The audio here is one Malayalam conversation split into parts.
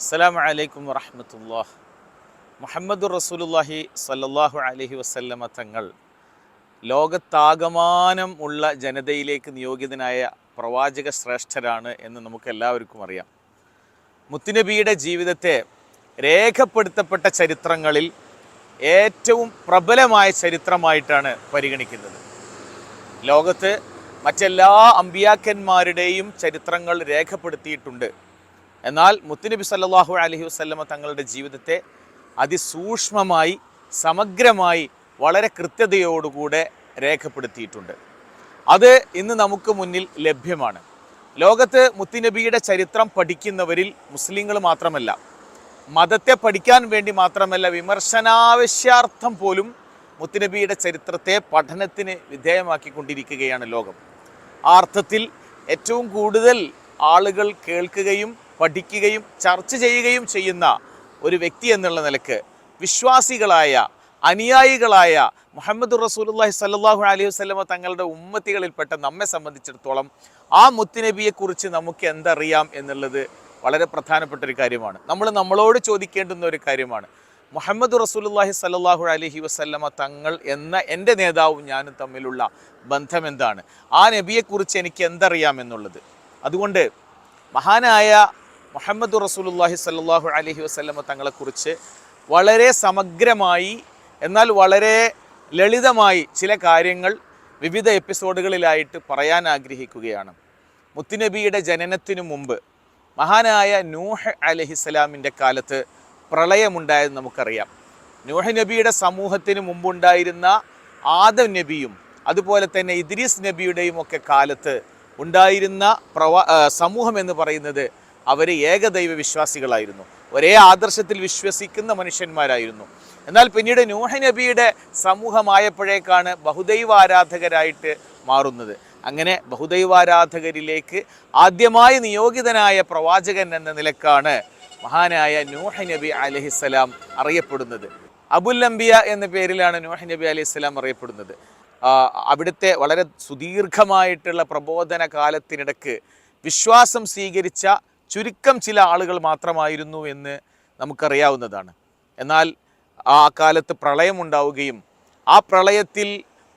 അസ്സലാമു അലൈക്കും വറഹമത്തുല്ലാഹ് മുഹമ്മദ് റസൂലുല്ലാഹി സല്ലാഹു അലഹി വസല്ലമ തങ്ങൾ ലോകത്താകമാനം ഉള്ള ജനതയിലേക്ക് നിയോഗിതനായ പ്രവാചക ശ്രേഷ്ഠരാണ് എന്ന് നമുക്ക് എല്ലാവർക്കും അറിയാം. മുത്തുനബിയുടെ ജീവിതത്തെ രേഖപ്പെടുത്തപ്പെട്ട ചരിത്രങ്ങളിൽ ഏറ്റവും പ്രബലമായ ചരിത്രമായിട്ടാണ് പരിഗണിക്കുന്നത്. ലോകത്ത് മറ്റെല്ലാ അമ്പിയാക്കന്മാരുടെയും ചരിത്രങ്ങൾ രേഖപ്പെടുത്തിയിട്ടുണ്ട്. എന്നാൽ മുത്തുനബി സല്ലാഹു അലഹി വസല്ലമ തങ്ങളുടെ ജീവിതത്തെ അതിസൂക്ഷ്മമായി സമഗ്രമായി വളരെ കൃത്യതയോടുകൂടെ രേഖപ്പെടുത്തിയിട്ടുണ്ട്. അത് ഇന്ന് നമുക്ക് മുന്നിൽ ലഭ്യമാണ്. ലോകത്ത് മുത്തുനബിയുടെ ചരിത്രം പഠിക്കുന്നവരിൽ മുസ്ലിങ്ങൾ മാത്രമല്ല മതത്തെ പഠിക്കാൻ വേണ്ടി മാത്രമല്ല വിമർശനാവശ്യാർത്ഥം പോലും മുത്തുനബിയുടെ ചരിത്രത്തെ പഠനത്തിന് വിധേയമാക്കിക്കൊണ്ടിരിക്കുകയാണ് ലോകം. ആ അർത്ഥത്തിൽ ഏറ്റവും കൂടുതൽ ആളുകൾ കേൾക്കുകയും പഠിക്കുകയും ചർച്ച ചെയ്യുകയും ചെയ്യുന്ന ഒരു വ്യക്തി എന്നുള്ള നിലയ്ക്ക് വിശ്വാസികളായ അനുയായികളായ മുഹമ്മദ് റസൂലുള്ളാഹി സ്വല്ലല്ലാഹു അലൈഹി വസല്ലമ തങ്ങളുടെ ഉമ്മത്തികളിൽപ്പെട്ട നമ്മെ സംബന്ധിച്ചിടത്തോളം ആ മുത്തുനബിയെക്കുറിച്ച് നമുക്ക് എന്തറിയാം എന്നുള്ളത് വളരെ പ്രധാനപ്പെട്ട ഒരു കാര്യമാണ്. നമ്മൾ നമ്മളോട് ചോദിക്കേണ്ടുന്ന ഒരു കാര്യമാണ്. മുഹമ്മദ് റസൂലുള്ളാഹി സ്വല്ലല്ലാഹു അലൈഹി വസല്ലമ തങ്ങൾ എന്ന എന്റെ നേതാവും ഞാനും തമ്മിലുള്ള ബന്ധം എന്താണ്? ആ നബിയെക്കുറിച്ച് എനിക്ക് എന്തറിയാം എന്നുള്ളത്. അതുകൊണ്ട് മഹാനായ മുഹമ്മദ് റസൂലുള്ളാഹി സ്വല്ലല്ലാഹു അലൈഹി വസല്ലമ തങ്ങളെക്കുറിച്ച് വളരെ സമഗ്രമായി എന്നാൽ വളരെ ലളിതമായി ചില കാര്യങ്ങൾ വിവിധ എപ്പിസോഡുകളിലായിട്ട് പറയാൻ ആഗ്രഹിക്കുകയാണ്. മുത്തുനബിയുടെ ജനനത്തിനു മുമ്പ് മഹാനായ നൂഹ് അലഹിസ്സലാമിന്റെ കാലത്ത് പ്രളയമുണ്ടായത് നമുക്കറിയാം. നൂഹ് നബിയുടെ സമൂഹത്തിന് മുമ്പുണ്ടായിരുന്ന ആദം നബിയും അതുപോലെ തന്നെ ഇദ്രീസ് നബിയുടെയും ഒക്കെ കാലത്ത് ഉണ്ടായിരുന്ന പ്രവാ സമൂഹം എന്ന് പറയുന്നത് അവർ ഏകദൈവ വിശ്വാസികളായിരുന്നു ഒരേ ആദർശത്തിൽ വിശ്വസിക്കുന്ന മനുഷ്യന്മാരായിരുന്നു. എന്നാൽ പിന്നീട് നൂഹ നബിയുടെ സമൂഹമായപ്പോഴേക്കാണ് ബഹുദൈവ ആരാധകരായിട്ട് മാറുന്നത്. അങ്ങനെ ബഹുദൈവാരാധകരിലേക്ക് ആദ്യമായി നിയോഗിതനായ പ്രവാചകൻ എന്ന നിലക്കാണ് മഹാനായ നൂഹ നബി അലഹിസ്സലാം അറിയപ്പെടുന്നത്. അബുൽ അംബിയ എന്ന പേരിലാണ് നൂഹ നബി അലൈഹിസ്സലാം അറിയപ്പെടുന്നത്. അവിടുത്തെ വളരെ സുദീർഘമായിട്ടുള്ള പ്രബോധന കാലത്തിനിടക്ക് വിശ്വാസം സ്വീകരിച്ച ചുരുക്കം ചില ആളുകൾ മാത്രമായിരുന്നു എന്ന് നമുക്കറിയാവുന്നതാണ്. എന്നാൽ ആ കാലത്ത് പ്രളയമുണ്ടാവുകയും ആ പ്രളയത്തിൽ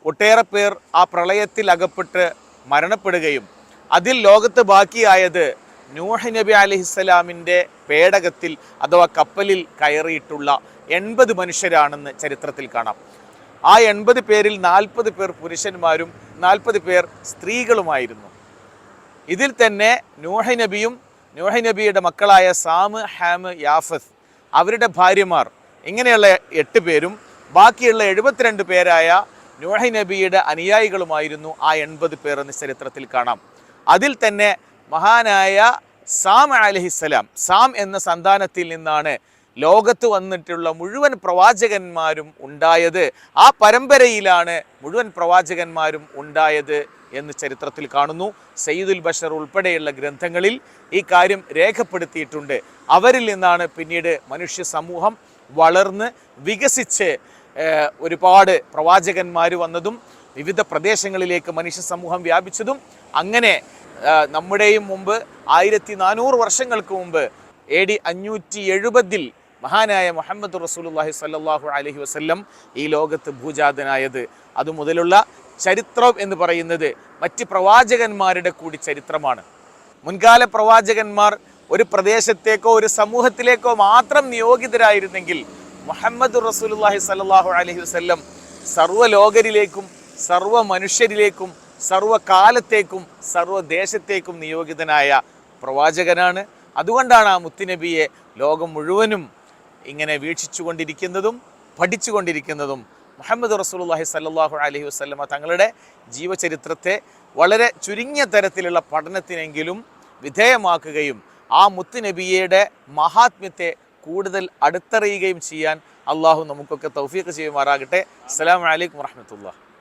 ഒട്ടേറെ പേർ ആ പ്രളയത്തിൽ അകപ്പെട്ട് മരണപ്പെടുകയും അതിൽ ലോകത്ത് ബാക്കിയായത് നൂഹ് നബി അലഹിസ്സലാമിന്റെ പേടകത്തിൽ അഥവാ കപ്പലിൽ കയറിയിട്ടുള്ള എൺപത് മനുഷ്യരാണെന്ന് ചരിത്രത്തിൽ കാണാം. ആ എൺപത് പേരിൽ നാൽപ്പത് പേർ പുരുഷന്മാരും നാൽപ്പത് പേർ സ്ത്രീകളുമായിരുന്നു. ഇതിൽ തന്നെ നൂഹ് നബിയും നൂഹ് നബിയുടെ മക്കളായ സാമ് ഹാമ് യാഫസ് അവരുടെ ഭാര്യമാർ ഇങ്ങനെയുള്ള എട്ട് പേരും ബാക്കിയുള്ള എഴുപത്തിരണ്ട് പേരായ നൂഹ് നബിയുടെ അനുയായികളുമായിരുന്നു ആ എൺപത് പേർ എന്ന് ചരിത്രത്തിൽ കാണാം. അതിൽ തന്നെ മഹാനായ സാം അലഹിസ്സലാം സാം എന്ന സന്താനത്തിൽ നിന്നാണ് ലോകത്ത് വന്നിട്ടുള്ള മുഴുവൻ പ്രവാചകന്മാരും ഉണ്ടായത് ആ പരമ്പരയിലാണ് മുഴുവൻ പ്രവാചകന്മാരും ഉണ്ടായത് എന്ന് ചരിത്രത്തിൽ കാണുന്നു. സയ്യിദുൽ ബഷർ ഉൾപ്പെടെയുള്ള ഗ്രന്ഥങ്ങളിൽ ഈ കാര്യം രേഖപ്പെടുത്തിയിട്ടുണ്ട്. അവരിൽ നിന്നാണ് പിന്നീട് മനുഷ്യ സമൂഹം വളർന്ന് വികസിച്ച് ഒരുപാട് പ്രവാചകന്മാർ വന്നതും വിവിധ പ്രദേശങ്ങളിലേക്ക് മനുഷ്യ സമൂഹം വ്യാപിച്ചതും അങ്ങനെ നമ്മുടെയും മുമ്പ് ആയിരത്തി നാനൂറ് വർഷങ്ങൾക്ക് മുമ്പ് എ ഡി അഞ്ഞൂറ്റി എഴുപതിൽ മഹാനായ മുഹമ്മദ് റസൂലുള്ളാഹി സല്ലാഹു അലഹി വസ്ല്ലം ഈ ലോകത്ത് ഭൂജാതനായത്. അതുമുതലുള്ള ചരിത്രം എന്ന് പറയുന്നത് മറ്റ് പ്രവാചകന്മാരുടെ കൂടി ചരിത്രമാണ്. മുൻകാല പ്രവാചകന്മാർ ഒരു പ്രദേശത്തേക്കോ ഒരു സമൂഹത്തിലേക്കോ മാത്രം നിയോഗിതരായിരുന്നെങ്കിൽ മുഹമ്മദ് റസൂലുള്ളാഹി സ്വല്ലല്ലാഹു അലൈഹി വസല്ലം സർവലോകരിലേക്കും സർവ മനുഷ്യരിലേക്കും സർവകാലത്തേക്കും സർവദേശത്തേക്കും നിയോഗിതനായ പ്രവാചകനാണ്. അതുകൊണ്ടാണ് ആ മുത്തുനബിയെ ലോകം മുഴുവനും ഇങ്ങനെ വീക്ഷിച്ചുകൊണ്ടിരിക്കുന്നതും പഠിച്ചുകൊണ്ടിരിക്കുന്നതും മുഹമ്മദ് റസൂലുള്ളാഹി സല്ലല്ലാഹു അലൈഹി വസല്ലമ തങ്ങളുടെ ജീവചരിത്രത്തെ വളരെ ചുരുങ്ങിയ തരത്തിലുള്ള പഠനത്തിനെങ്കിലും വിധേയമാക്കുകയും ആ മുത്തുനബിയുടെ മഹാത്മ്യത്തെ കൂടുതൽ അടുത്തറിയുകയും ചെയ്യാൻ അള്ളാഹു നമുക്കൊക്കെ തൗഫീഖ് ചെയ്യുമാറാകട്ടെ. അസ്സലാമു അലൈക്കും വറഹ്മത്തുള്ളാഹി.